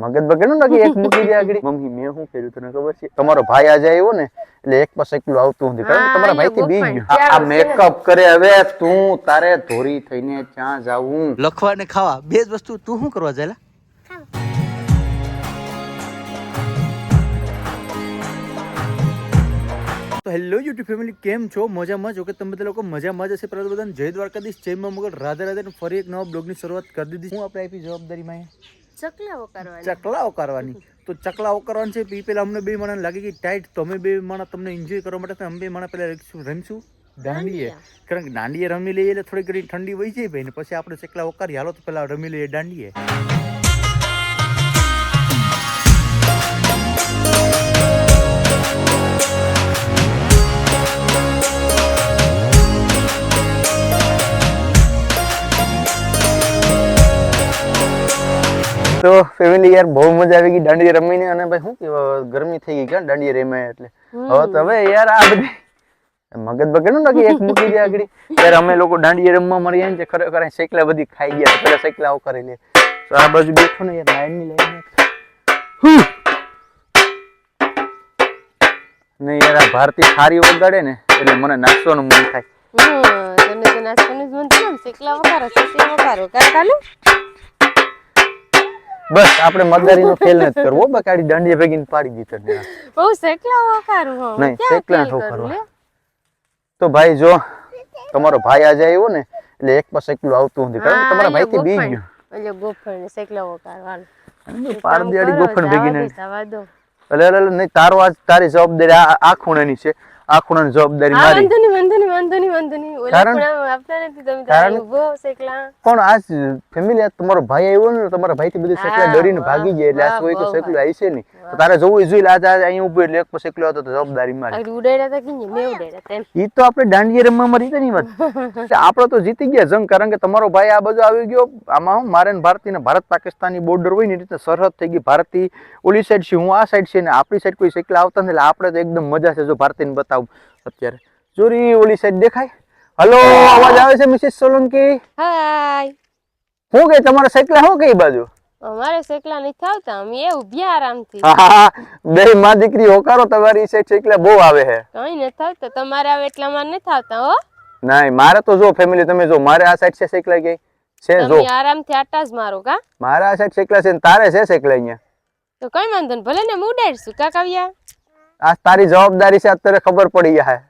મગજ બગડનું એક મૂકી દે આગળ. મમ્મી મેં શું કર્યું તને ખબર છે? તમારો ભાઈ આજે આવ્યો ને એટલે એક પાસે એકલું આવતું નથી. કારણ તમારા ભાઈ થી બી ગયું. આ- મેકઅપ કરે હવે તું તારે ધોરી થઈને ત્યાં જાવું લખવા ને ખાવા. બે જ વસ્તુ તું શું કરવા જાય તો હેલો યુટ્યુબ ફેમિલી કેમ છો? મજામાં છો? કે તમે બધા લોકો મજામાં જ હશે? પરંતુ બધાને જય દ્વારકાધીશ જય મગર. રાધે રાધે ફરી એક નવા બ્લોગની શરૂઆત કરી દીધી. હું આપણે આપી જવાબદારીમાં? ચકલાઓ કરવાની. ચકલાઓ કરવાની. તો ચકલાઓ કરવાની છે એ પેલા અમને બે માણસ લાગી ગઈ ટાઈટ તમે બે માણસ તમને એન્જોય કરવા માટે અમે બે માણસ પેલા રહીશું રમીશું? દાંડીએ. કારણ કે દાંડીએ રમી લઈએ એટલે થોડી ઘણી ઠંડી વહી જાય ભાઈ ને પછી આપણે ચકલા ઓકારી હાલો તો પેલા રમી લઈએ દાંડીએ. તો ફેમિલી યાર બહુ મજા આવી ગઈ દાંડિયા રમીને અને ભાઈ શું કેવા ગરમી થઈ ગઈ કે દાંડિયા રમ્યા એટલે? હવે તો હવે યાર આ બધી મગજ બગડનું લાગે એક મૂકી દે આગળ. યાર અમે લોકો દાંડિયા રમવા મળીએ ને ખરેખર સેકલા બધી ખાઈ ગયા પેલા શેકલા કરી લે. તો આ બાજુ બેઠો ને યાર લાઈનની લાઈન ને યાર આ ભારતી સારી વગાડે ને એટલે મને નાચવાનું મન થાય. હમ, તને તો નાચવાનું જ મન થાય ને સેકલા વગાડો સેકલા વગાડો. કાં કાલુ? બસ આપણે મદારીનો ખેલ નથી કરવો બકાડી દાંડિયા ભેગીને પાડી દીધો ને બહુ સેકલા વઘારું હો. નહીં, સેકલા શેકલા ફેલ શું કરું કરવા? લે? તો ભાઈ જો તમારો ભાઈ આજે આવ્યો ને એટલે એક પાસે એકલું આવતું નથી કારણ તમારા ભાઈથી બી ગયો. એટલે ગોફણ સેકલા વઘારો હાલ. પારદિયાળી કામ કરો, ગોખણ જાવા ભેગી દે, ને જાવા દો. એટલે એટલે એટલે નહીં તારો આજ તારી જવાબદારી આ આ ખૂણાની છે. આ ખૂણાની જવાબદારી મારી. વાંધો નહીં, વાંધો નહીં, વાંધો નહીં, વાંધો નહીં. ઓલા કારણ- આપતા નથી તમે કારણ- ઊભો શેકલા પણ આજ ફેમિલી આજ તમારો ભાઈ આવ્યો ને તમારા ભાઈથી બધું શેકલા ડરીને ભાગી જાય એટલે આજ કોઈ તો વાહ, આવી છે નહીં તો તારે જોવું જોઈએ એટલે આજે આજે અહીં ઊભો એટલે એક પાસે એકલો હતો તો જવાબદારી મારી. આગળ ઉડાડ્યા તા કે નહીં? મેં ઉડાડ્યા તા ઈ તો આપણે દાંડિયા વાત. તો જીતી ગયા જંગ કારણ કે તમારો ભાઈ આ બાજુ આવી ગયો. આમાં હું મારે ભારતી ને ભારત પાકિસ્તાનની બોર્ડર હોય ને રીતે સરહદ થઈ ગઈ. ભારતી ઓલી સાઈડ છે હું આ સાઈડ છે ને આપણી સાઈડ કોઈ શેકલા આવતા નથી. એટલે આપણે તો એકદમ મજા છે જો ભારતીને બતાવું અત્યારે. ચોરી ઓલી સાઈડ દેખાય હલો અવાજ આવે છે મિસિસ સોલંકી હાય શું કે તમારા શેકલા શું કઈ બાજુ? અમારે શેકલા નથી આવતા અમે એ ઉભ્યા આરામથી. હા, હા હા. બે માં દીકરી હોકારો તમારી સાઈડ શેકલા બહુ આવે છે. કઈ નથી આવતા તમારે આવે એટલા માં નથી આવતા હો. નહીં મારે તો જો ફેમિલી તમે જો મારે આ સાઈડ છે શેકલા કે છે જો. તમે આરામથી આટા જ મારો કા? મારા આ સાઈડ શેકલા છે ને તારે છે શેકલા અહીંયા. તો કઈ વાંધો નહીં ભલે ને હું ઉડાડશું કા કાવ્યા આ તારી જવાબદારી છે અત્યારે ખબર પડી જાય.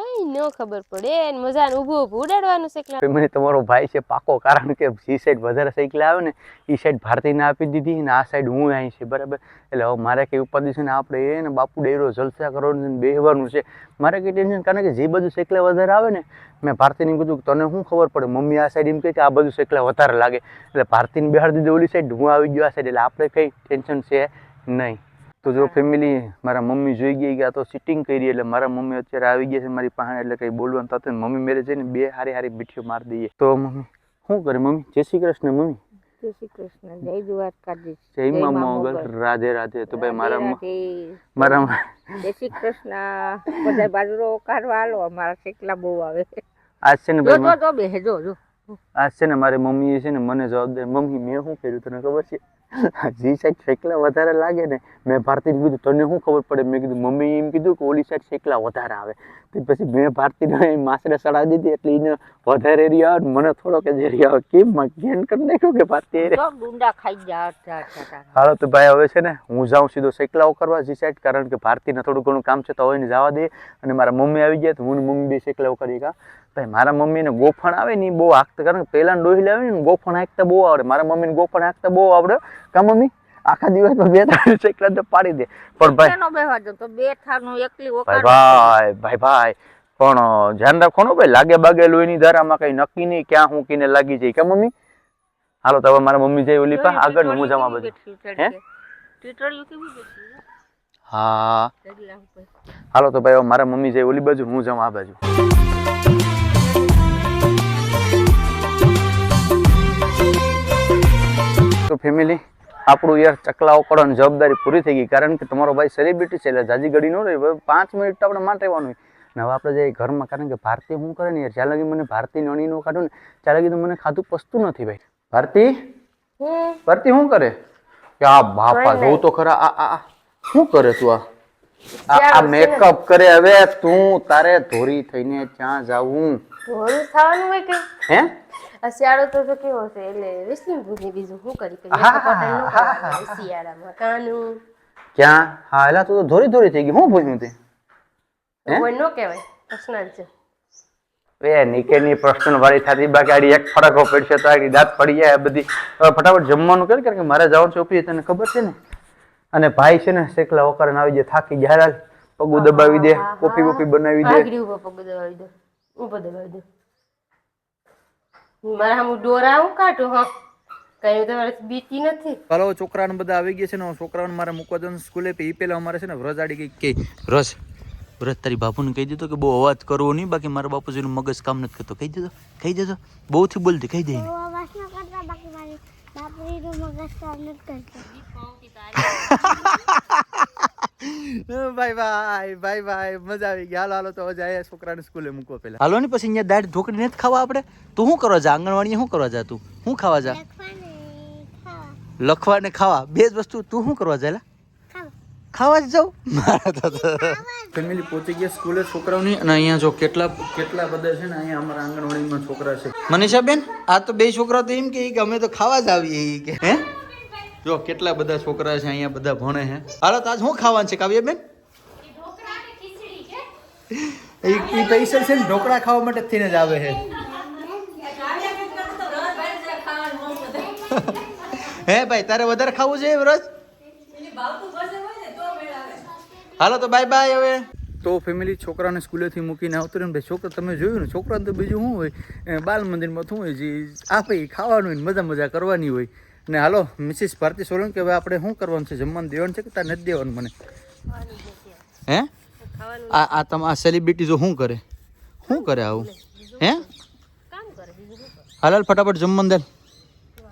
કઈ ન ખબર પડે. ને મજા ઊભું ઊભું ઉડાડવાનું શેકલા મને તમારો ભાઈ છે પાકો, કારણ કે જે સાઈડ વધારે સાયકલ આવે ને એ સાઈડ ભારતીને આપી દીધી ને, આ સાઈડ હું અહીં છે, બરાબર? એટલે હવે મારે કઈ ઉપાધિ છે ને, આપણે એ ને બાપુ ડેરો જલસા કરવાનું છે બેહવાનું છે. મારે કંઈ ટેન્શન, કારણ કે જે બધું શેકલા વધારે આવે ને, મેં ભારતીને કીધું તને શું ખબર પડે? મમ્મી આ સાઈડ એમ કહે કે આ બધું શેકલા વધારે લાગે. એટલે ભારતીને બેહાડી દીધી ઓલી સાઈડ, હું આવી ગયો આ સાઈડ. એટલે આપણે કંઈ ટેન્શન છે નહીં. તો જો ફેમિલી મારા મમ્મી જોઈ ગઈ કે આ તો સિટિંગ કરી એટલે મારા મમ્મી અત્યારે આવી ગયા છે મારી પાસે એટલે કઈ બોલવાનું થતું. મમ્મી મેરે જઈને બે હારી હારી મીઠીઓ મારી દઈએ. તો મમ્મી શું કરે મમ્મી? જય શ્રી કૃષ્ણ મમ્મી. જય શ્રી કૃષ્ણ. જય દ્વારકાધીશ જય જય મા મા મોગલ. મોગલ. રાધે રાધે. તો ભાઈ મારા મારા જય શ્રી કૃષ્ણ. બધા બાજરો કાઢવા અમારા શેકલા બહુ આવે. આજ છે ને ભાઈ જો જો બે જો જો. આજ છે ને મારી મમ્મી છે ને મને જવાબદાર મમ્મી મેં શું કર્યું તને ખબર છે? જે સાઈડ શેકલા વધારે લાગે ને મેં ભારતીને કીધું તને શું ખબર પડે? મેં કીધું મમ્મી એમ કીધું કે ઓલી સાઈડ શેકલા વધારે આવે. તો પછી મેં ભારતીને માસડે સડાવી દીધી એટલે એને વધારે એરિયા આવે મને થોડોક જ એરિયા આવે કેમ ઘેન કરી નાખ્યું કે ભારતી ગુંડા ખાઈ ગયા. હાલો તો ભાઈ હવે છે ને હું જાઉં સીધો શેકલાઓ કરવા જે સાઈડ કારણ કે ભારતીને થોડું ઘણું કામ છે તો હવે એને જવા દે. અને મારા મમ્મી આવી ગયા તો હું મમ્મી બે શેકલાઓ કરી ગયા ભાઈ મારા મમ્મીને ગોફણ આવે ને બહુ હાંકતા કારણ કે પહેલાં ડોહી લાવે ને ગોફણ હાંકતા બહુ આવડે. મારા મમ્મીને ગોફણ હાંકતા બહુ આવડે. કા મમ્મી? આખા દિવસમાં બે ત્રણ શેકલા તો પાડી દે. પણ ભાઈ એનો બેહવા જો તો બે થાનું એકલી ભાઈ ભાઈ ભાઈ ભાઈ પણ ધ્યાન રાખો ને ભાઈ લાગે બાગે લોહીની ધારામાં કઈ નક્કી નહીં ક્યાં હું કીને લાગી જાય કે મમ્મી? હાલો તો હવે મારા મમ્મી જઈ ઓલી પા આગળ હું જાઉં બધું. હે? ટીટળિયું કેવી બેઠી? હા. હાલો તો ભાઈ હવે મારા મમ્મી જાય ઓલી બાજુ હું જમા આ બાજુ. તો ફેમિલી આપણું યાર ચકલા ઓકળવાની જવાબદારી પૂરી થઈ ગઈ. કારણ કે તમારો ભાઈ સેલિબ્રિટી છે એટલે જાજી ઘડી ન રહી. પાંચ મિનિટ તો આપણે માટે રહેવાનું ને હવે આપણે જઈએ ઘરમાં કારણ કે ભારતી શું કરે ને યાર જ્યાં લગી મને ભારતી નણી નો કાઢું ને ત્યાં લગી તો મને ખાધું પસતું નથી ભાઈ. ભારતી? ભારતી શું કરે? ક્યાં બાપા કોઈ જોઉં તો ખરા આ આ આ. શું કરે તું આ? આ આ. મેકઅપ કરે હવે તું તારે ધોરી થઈને ત્યાં જાવું ધોરી થવાનું કે? હે? આ શિયાળો તો જો કેવો છે એટલે વિષ્ણુ ભૂજની બીજું શું કરી કરવાનું. શિયાળામાં કાનું ક્યાં? હા એલા તું તો ધોરી ધોરી થઈ ગઈ. હું ભૂજનું તે? કોઈ નો કહેવાય પર્સનલ છે. એ નિકેની પ્રશ્ન વાળી થતી. બાકી આડી એક ફરકો પડશે તો આડી દાંત પડી જાય. આ બધી ફટાફટ જમવાનું કરે કારણ કે મારે જવાનું છે ઓફિસે તને ખબર છે ને? અને ભાઈ છે ને શેકલા વકારણ આવી જાય થાકી જાય પગું દબાવી દે કોફી કોપી હા. બનાવી દે. પગ દબાવી દે. ઉપર દબાવી દો. મારા હું ડોરા હું કાઢું હા? કઈ તમારે બીતી નથી. ચાલો છોકરાને બધા આવી ગયા છે ને છોકરાઓને મારે મૂકવા જવાનું સ્કૂલે એ પેલા અમારે છે ને વ્રજ આડી ગઈ કે રસ વ્રજ તારી બાપુને કહી દીધો કે બહુ અવાજ કરવો નહીં બાકી મારા બાપુજીનું મગજ કામ નથી કરતો. કહી દીધો કહી દેજો. બહુથી બોલતી કહી દે તો અવાજ ન કરતા બાકી મારી બાપરીનું મગજ કામ નથી કરતું. બાય બાય બાય બાય મજા આવી ગઈ. હાલો હાલો તો જાય છોકરાને સ્કૂલે મૂકો પેલા હાલો ને પછી અહીંયા દાઢ ઢોકળી નથી ખાવા આપણે? તું શું કરવા જા? આંગણવાડી શું કરવા જા તું? શું ખાવા જા? લખવા ને ખાવા. બે જ વસ્તુ. તું શું કરવા જાયલા ખાવા. ખાવા જ જાઉં? મારા તો ફેમિલી પહોંચી ગયા સ્કૂલે છોકરાઓની અને અહીંયા જો કેટલા કેટલા બધા છે ને અહીંયા અમારા આંગણવાડીમાં છોકરા છે. મનીષા બેન આ તો બે છોકરા તો એમ કે અમે તો ખાવા જ આવીએ કે હે? જો કેટલા બધા છોકરા છે અહીંયા બધા ભણે છે. હાલો તો આજ શું ખાવાનું છે કાવ્ય બેન એ પૈસા છે ને ઢોકળા ખાવા માટે થઈને જ આવે છે. હે ભાઈ તારે વધારે ખાવું છે વ્રજ હાલો તો બાય બાય હવે. તો ફેમિલી છોકરાને સ્કૂલેથી મૂકીને આવતો ને ભાઈ છોકરા તમે જોયું ને છોકરાને તો બીજું શું હોય? બાલ મંદિરમાં શું હોય જે આપે ખાવાનું હોય ને મજા મજા કરવાની હોય. ને હાલો, મિસિસ ભારતી સોલંકી, હવે આપણે શું કરવાનું છે? જમવાનું દેવાનું છે કે તાર નથી દેવાનું મને? હે? આ આ તમે, આ સેલિબ્રિટી શું કરે? શું કરે આવું? હે? હાલ હાલ, ફટાફટ જમવાનું દે.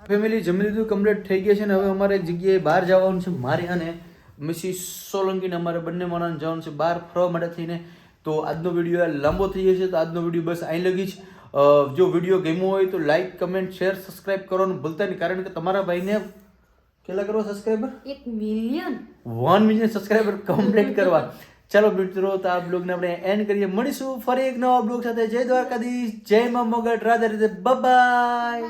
ફેમિલી જમી લીધું કમ્પ્લીટ થઈ ગયા છે ને હવે અમારે એક જગ્યાએ બહાર જવાનું છે, મારે અને મિસિસ સોલંકીને અમારે બંને માણસ જવાનું છે બહાર ફરવા માટે થઈને. તો આજનો વીડિયો લાંબો થઈ જશે તો આજનો વીડિયો બસ અહીં લગી જ. જો વીડિયો ગમ્યો હોય તો લાઈક કમેન્ટ શેર સબસ્ક્રાઇબ કરવાનું ભૂલતા નહીં. કારણ કે તમારા ભાઈને કેટલા કરવા સબસ્ક્રાઈબર એક million one million subscriber complete કરવા. ચાલો મિત્રો તો આ બ્લોગને આપણે એન્ડ કરીએ. મળીશું ફરી એક નવા બ્લોગ સાથે. જય દ્વારકાધીશ. જય મા મગટ રાધા રીતે બાય